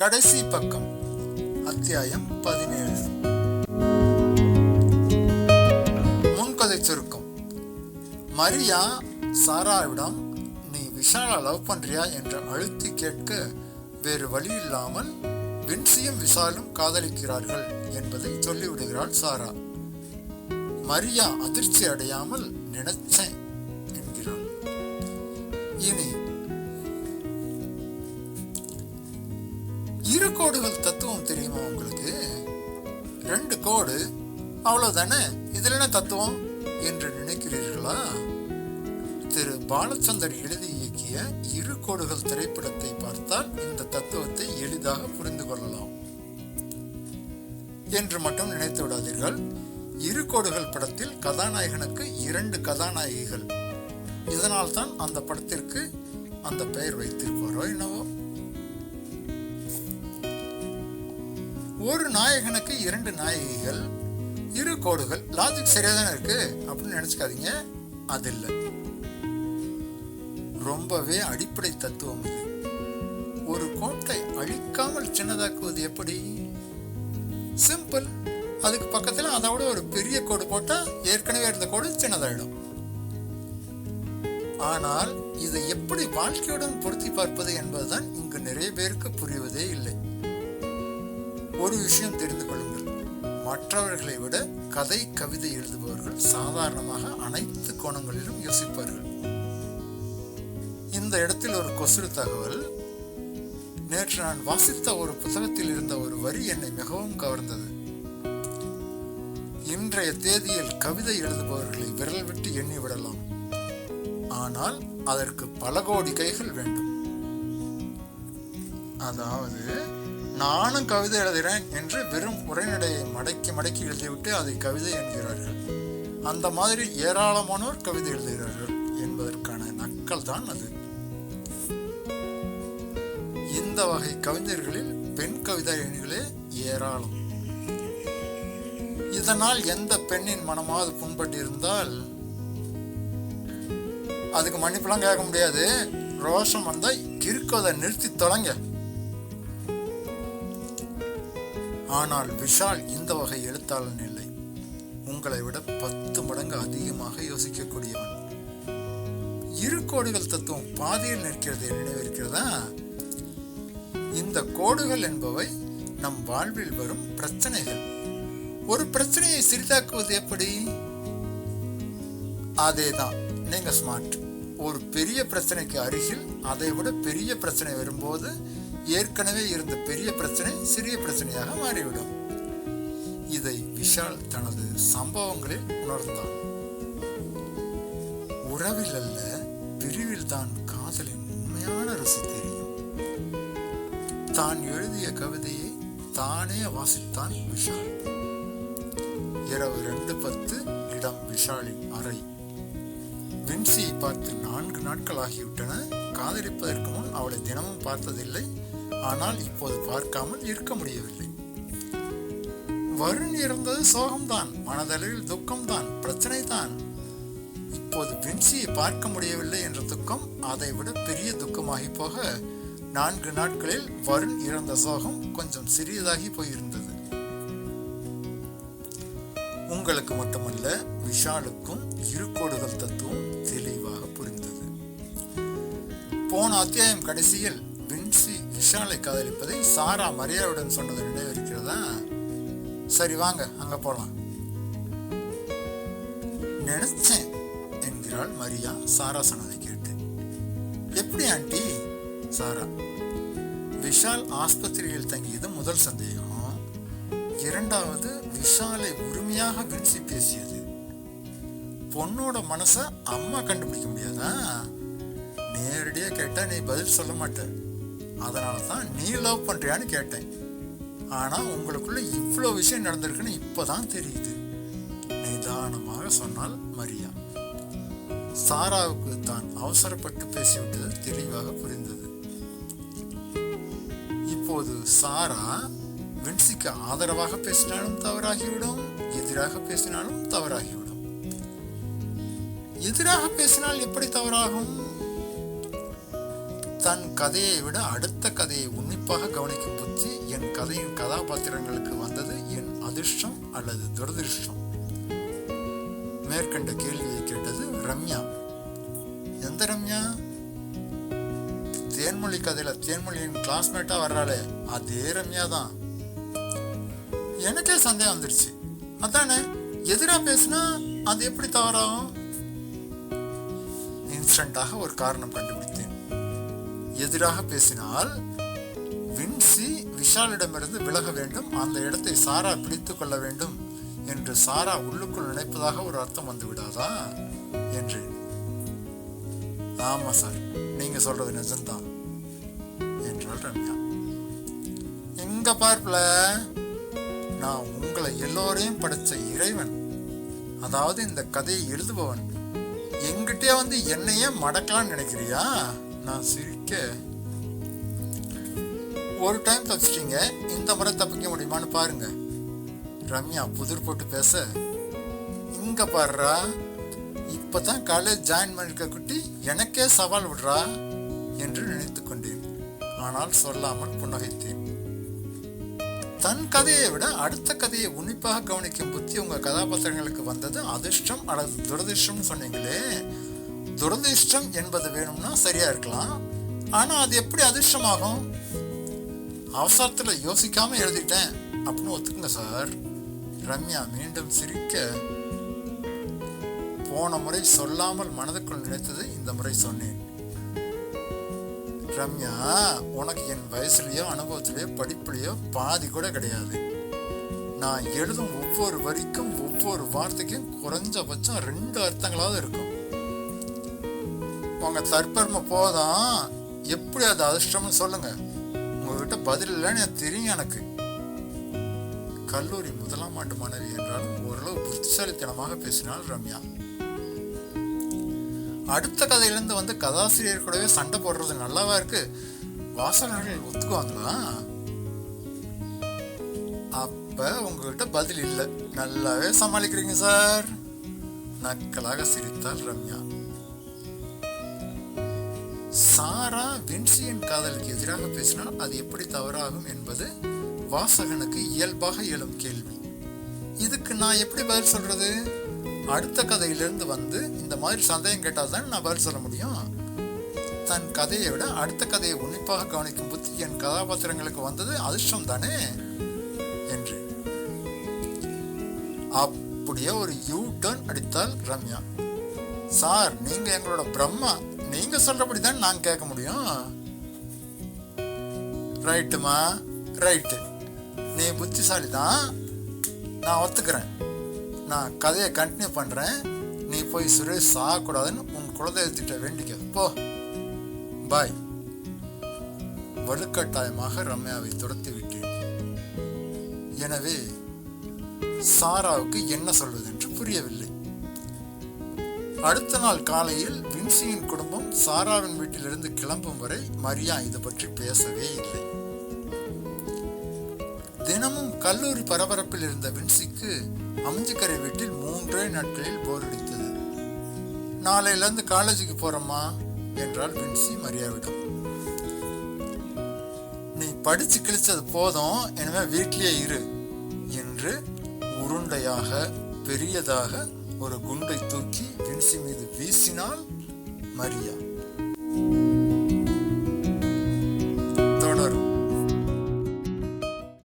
கடைசி பக்கம் அத்தியாயம் பதினேழு. முன்கதை சுருக்கம். மரியா சாராவிடம் நீ விஷாலா லவ் பண்றியா? என்று அழுத்தி கேட்க வேறு வழி இல்லாமல் வின்சியும் விஷாலும் காதலிக்கிறார்கள் என்பதை சொல்லிவிடுகிறாள் சாரா. மரியா அதிர்ச்சி அடையாமல் நினைச்சேன் என்கிறாள். இனி இரு கோடுகள் தத்துவம் தெரியுமா உங்களுக்கு? ரெண்டு கோடு அவ்வளவுதானே? இதுல என்ன தத்துவம்? என்று நினைக்கிறீர்களா? திரு பாலச்சந்தர் எழுதி இயக்கிய இரு கோடுகள் திரைப்படத்தை பார்த்தால் இந்த தத்துவத்தை எளிதாக புரிந்து கொள்ளலாம். என்று மட்டும் நினைத்து விடாதீர்கள். இரு கோடுகள் படத்தில் கதாநாயகனுக்கு இரண்டு கதாநாயகிகள். இதனால் தான் அந்த படத்திற்கு அந்த பெயர் வைத்திருப்பாரோ என்னவோ? ஒரு நாயகனுக்கு இரண்டு நாயகிகள் இரு கோடுகள். லாஜிக் சரியாக தானே இருக்கு? அப்படின்னு நினச்சிக்காதீங்க. அது இல்லை. ரொம்பவே அடிப்படை தத்துவம் இது. ஒரு கோட்டை அழிக்காமல் சின்னதாக்குவது எப்படி? சிம்பிள் அதுக்கு பக்கத்தில் அதோட ஒரு பெரிய கோடு போட்டால் ஏற்கனவே இருந்த கோடு சின்னதாயிடும். ஆனால் இதை எப்படி வாழ்க்கையுடன் பொருத்தி பார்ப்பது என்பதுதான் இங்கு நிறைய பேருக்கு புரிவதே இல்லை. ஒரு விஷயம் தெரிந்து கொள்ளுங்கள். மற்றவர்களை விட கதை கவிதை எழுதுபவர்கள் சாதாரணமாக அனைத்து கோணங்களிலும் யோசிப்பார்கள். இந்த இடத்தில் ஒரு கொசுறு தகவல் நேற்று நான் வாசித்த ஒரு புத்தகத்தில் இருந்த ஒரு வரி என்னை மிகவும் கவர்ந்தது. இன்றைய தேதியில் கவிதை எழுதுபவர்களை விரல் விட்டு எண்ணி விடலாம். ஆனால் அதற்கு பல கோடி கைகள் வேண்டும். அதாவது நானும் கவிதை எழுதுகிறேன் என்று வெறும் உரைநடையை மடக்கி மடக்கி எழுதிவிட்டு அதை கவிதை என்கிறார்கள். அந்த மாதிரி ஏராளமானோர் கவிதை எழுதுகிறார்கள் என்பதற்கான நக்கல் தான் அது. இந்த வகை கவிஞர்களில் பெண் கவிதைகளே ஏராளம். இதனால் எந்த பெண்ணின் மனமாவது புண்பட்டு இருந்தால் அதுக்கு மன்னிப்புலாம் கேட்க முடியாது. ரோஷம் வந்தால் கிறுக்கதை நிறுத்தி தொலைங்க. ஆனால் விஷால் இந்த வகை எழுத்தாளன் இல்லை. உங்களை விட பத்து மடங்கு அதிகமாக யோசிக்கக்கூடியவன். இரு கோடுகள் தத்துவம் பாதியில் நிற்கிறது நினைவிருக்கிறதா? இந்த கோடுகள் என்பவை நம் வாழ்வில் வரும் பிரச்சனைகள். ஒரு பிரச்சனையை சிறிதாக்குவது எப்படி? அதேதான். நீங்க ஸ்மார்ட் ஒரு பெரிய பிரச்சனைக்கு அருகில் அதை விட பெரிய பிரச்சனை வரும்போது ஏற்கனவே இருந்த பெரிய பிரச்சனை சிறிய பிரச்சனையாக மாறிவிடும். இதை விஷால் தனது சம்பவங்களில் உணர்ந்தான். உறவில் அல்ல பிரிவில் தான் காதலின் உண்மையான ருசி தெரியும். தான் எழுதிய கவிதையை தானே வாசித்தான் விஷால். இரவு ரெண்டு பத்து இடம் விஷாலின் அறை. வின்சியை பார்த்து நான்கு நாட்கள் ஆகிவிட்டன. காதலிப்பதற்கு முன் அவளை தினமும் பார்த்ததில்லை. ஆனால் இப்போது பார்க்காமல் இருக்க முடியவில்லை. வருண் இறந்தது சோகம்தான் மனதளவில் துக்கம்தான் பிரச்சனை தான் இப்போது வின்சியை பார்க்க முடியவில்லை என்ற துக்கம் அதை விட பெரிய துக்கமாகி போக நான்கு நாட்களில் வருண் இறந்த சோகம் கொஞ்சம் சிறியதாகி போயிருந்தது. உங்களுக்கு மட்டுமல்ல விஷாலுக்கும் இரு கோடுகள் தத்துவம் தெளிவாக புரிந்தது. போன அத்தியாயம் கடைசியில் விஷாலை காதலிப்பதை சாரா மரியாவுடன் சொன்னது நினைவிருக்கிறதா சரி வாங்க அங்க போலாம். நினைச்சேன் என்கிறாள் மரியா சாரா சொன்னதை கேட்டு. எப்படி ஆண்டி? சாரா விஷால் ஆஸ்பத்திரியில் தங்கியது முதல் சந்தேகம். இரண்டாவது விஷாலை உரிமையாக வின்சி பேசியது. பொண்ணோட மனசை அம்மா கண்டுபிடிக்க முடியாதா? நேரடியாக கேட்டால் நீ பதில் சொல்ல மாட்டேன் அதனால தான் நீ லவ் பண்ணுறியான்னு கேட்டேன். ஆனால் உங்களுக்குள்ளே இவ்வளோ விஷயம் நடந்திருக்குன்னு இப்போ தான் தெரியுது. நிதானமாக சொன்னால் மரியா. சாராவுக்கு தான் அவசரப்பட்டு பேசிவிட்டது தெளிவாக புரிந்தது. இப்போது சாரா வின்சிக்கு ஆதரவாக பேசினாலும் தவறாகிவிடும் எதிராக பேசினாலும் தவறாகிவிடும். எதிராக பேசினால் எப்படி தவறாகும்? தன் கதையை விட அடுத்த கதையை உன்னிப்பாக கவனிக்கும் புத்தி என் கதையின் கதாபாத்திரங்களுக்கு வந்தது என் அதிர்ஷ்டம் அல்லது துரதிர்ஷ்டம்? மேற்கண்ட கேள்வியை கேட்டது ரம்யா. எந்த ரம்யா? தேன்மொழி கதையில தேன்மொழியின் கிளாஸ்மேட்டா வர்றாளே. அதே ரம்யா தான். எனக்கே சந்தேகம் வந்துருச்சு. அதானே? எதிராக பேசினா அது எப்படி தவறாகும்? இன்ஸ்டண்டாக ஒரு காரணம் கண்டுபிடித்தேன். எதிராக பேசினால் வின்சி விஷாலிடமிருந்து விலக வேண்டும். அந்த இடத்தை சாரா பிடித்து கொள்ள வேண்டும் என்று சாரா உள்ளுக்குள் நினைப்பதாக ஒரு அர்த்தம் வந்து விடாதா என்றேன் ஆமா சார் நீங்க சொல்றது நிஜம்தான் என்றாள் ரம்யா. எங்க பார்ப்பல? நான் உங்களை எல்லோரையும் படைச்ச இறைவன். அதாவது இந்த கதையை எழுதுபவன். எங்கிட்டே வந்து என்னையே மடக்கலாம்னு நினைக்கிறியா? நான் சிரிக்க ஒரு டைம் தப்பிச்சிட்டீங்க இந்த முறை தப்பிக்க முடியுமான்னு பாருங்க. ரம்யா புதிர் போட்டு பேச இங்க பாடுறா இப்பதான் காலேஜ் ஜாயின் பண்ணிருக்க குட்டி எனக்கே சவால் விடுறா என்று நினைத்து கொண்டேன். ஆனால் சொல்லாமல் புன்னகைத்தேன். தன் கதையை விட அடுத்த கதையை உன்னிப்பாக கவனிக்கும் புத்தி உங்க கதாபாத்திரங்களுக்கு வந்தது அதிர்ஷ்டம் அல்லது துரதிர்ஷ்டம்னு சொன்னீங்களே. துரதிர்ஷ்டம் என்பது வேணும்னா சரியா இருக்கலாம். ஆனா அது எப்படி அதிர்ஷ்டமாகும்? அவசரத்துல யோசிக்காம எழுதிட்டேன் அப்படின்னு ஒத்துக்குங்க சார். ரம்யா மீண்டும் சிரிக்க போன முறை சொல்லாமல் மனதுக்குள் நினைத்தது இந்த முறை சொன்னேன். ரம்யா உனக்கு என் வயசுலயோ அனுபவத்திலேயோ படிப்புலையோ பாதி கூட கிடையாது. நான் எழுதும் ஒவ்வொரு வரிக்கும் ஒவ்வொரு வார்த்தைக்கும் குறைஞ்சபட்சம் ரெண்டு அர்த்தங்களாவது இருக்கும். உங்க தற்பெருமை போதும். எப்படி அது அதிர்ஷ்டம்னு சொல்லுங்க. உங்ககிட்ட பதில் இல்லைன்னு எனக்கு தெரியும் எனக்கு. கல்லூரி முதலாம் ஆண்டு மாணவி என்றாலும் ஓரளவு புத்திசாலித்தனமாக பேசினாள் ரம்யா. அடுத்த கதையிலேருந்து வந்து கதாசிரியர் கூடவே சண்டை போடுறது நல்லாவா இருக்கு? வாசகர்கள் ஒத்துக்குவாங்களா? அப்ப உங்ககிட்ட பதில் இல்லை. நல்லாவே சமாளிக்கிறீங்க சார். நக்கலாக சிரித்தாள் ரம்யா. சாரா வின்சியின் காதலுக்கு எதிராக பேசினால் அது எப்படி தவறாகும் என்பது வாசகனுக்கு இயல்பாக எழும் கேள்வி. இதுக்கு நான் எப்படி பதில் சொல்றது? அடுத்த கதையிலிருந்து வந்து இந்த மாதிரி சந்தேகம் கேட்டால் தான் நான் பதில் சொல்ல முடியும்? தன் கதையை விட அடுத்த கதையை உன்னிப்பாக கவனிக்கும் புத்தி என் கதாபாத்திரங்களுக்கு வந்தது அதிர்ஷ்டம் தானே? என்று. அப்படியே ஒரு யூ டர்ன் அடித்தால் ரம்யா. சார் நீங்க எங்களோட பிரம்மா. நீங்க சொல்றபடி தான் நான் கேட்க முடியும். ரைட்டுமா ரைட்டு நீ புத்திசாலி தான் நான் ஒத்துக்கிறேன். நான் கதையை கண்டினியூ பண்ணுறேன் நீ போய் சுரேஷ் சாகக்கூடாதுன்னு உன் குலதெய்வத்திட்ட வேண்டிக்க. போ. பாய் வலுக்கட்டாயமாக ரம்யாவை துரத்தி விட்டேன். எனவே சாராவுக்கு என்ன சொல்வது என்று புரியவில்லை. அடுத்த நாள் காலையில் வின்சியின் குடும்பம் சாராவின் வீட்டிலிருந்து கிளம்பும் வரை மரியா இது பற்றி பேசவே இல்லை. தினமும் கல்லூரி பரபரப்பில் இருந்த வின்சிக்கு அமிஞ்சிக்கரை வீட்டில் மூன்றே நாட்களில் போர் அடித்தது. நாளையிலிருந்து காலேஜுக்கு போறோமா என்றால் வின்சி மரியாவிடம். நீ படிச்சு கிழிச்சது போதும் எனவே வீட்டிலேயே இரு என்று உருண்டையாக பெரியதாக ஒரு குண்டை தூக்கி வின்சி மீது வீசினாள் மரியா.